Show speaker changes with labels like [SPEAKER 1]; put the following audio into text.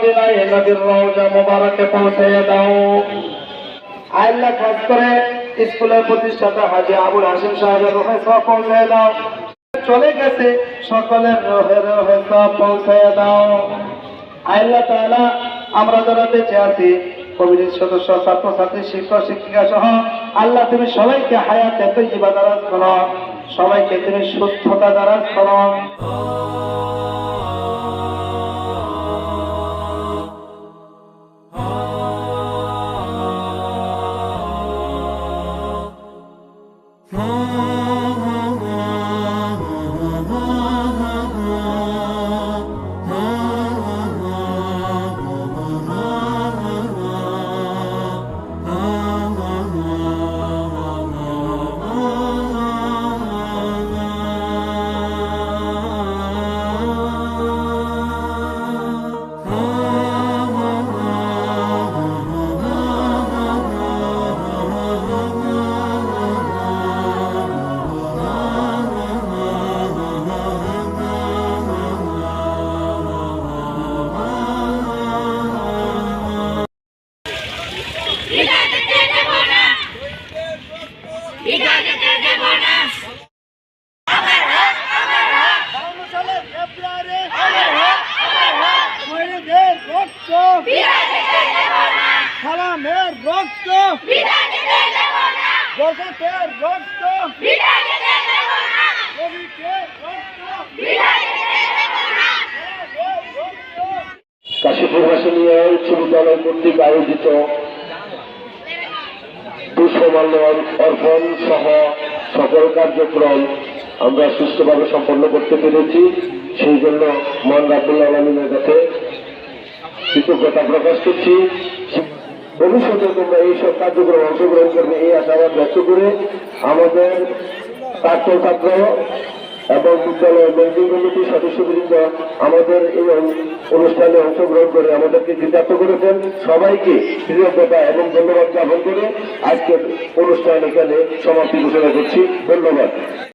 [SPEAKER 1] মদিনায় নবীর রওজা মোবারকে পৌঁছে দাও। আল্লাহ খাস করে স্কুলের প্রতিষ্ঠাতা হাজি আবুল হাসিম সাহেবের রোহে সব পৌঁছে দাও। চলে গেছে সকলের রোহে রোহে সব পৌঁছে দাও। আল্লাহ তাআলা, আমরা যারা বেঁচে আছি, কমিটির সদস্য, ছাত্রছাত্রী, শিক্ষক, শিক্ষিকা সহ, আল্লাহ তুমি সবাইকে হায়াতে তৈবা দারাজ করো। সবাইকে তুমি সুস্থতা দারাজ করো। সালামের রক্ত বরকতের রক্ত কবিকে কাশীপুর ভাষণীয় উচ্চ বিদ্যালয় কর্তৃক আয়োজিত পুষ্পমাল্য অর্পণ সহ সকল কার্যক্রম আমরা সুস্থভাবে সম্পন্ন করতে পেরেছি। সেই জন্য মন রাবুল্লাহ আলমিনের কাছে কৃতজ্ঞতা প্রকাশ করছি। ভবিষ্যতে তোমরা এইসব কার্যক্রমে অংশগ্রহণ করবে, এই আশাবাদ ব্যক্ত করে আমাদের ছাত্র ছাত্র এবং বিদ্যালয় ম্যানেজিং কমিটির সদস্যবৃন্দ আমাদের এই অনুষ্ঠানে অংশগ্রহণ করে আমাদেরকে কৃতার্থ করেছেন। সবাইকে কৃতজ্ঞতা এবং ধন্যবাদ জ্ঞাপন করে আজকের অনুষ্ঠান এখানে সমাপ্তি ঘোষণা করছি। ধন্যবাদ।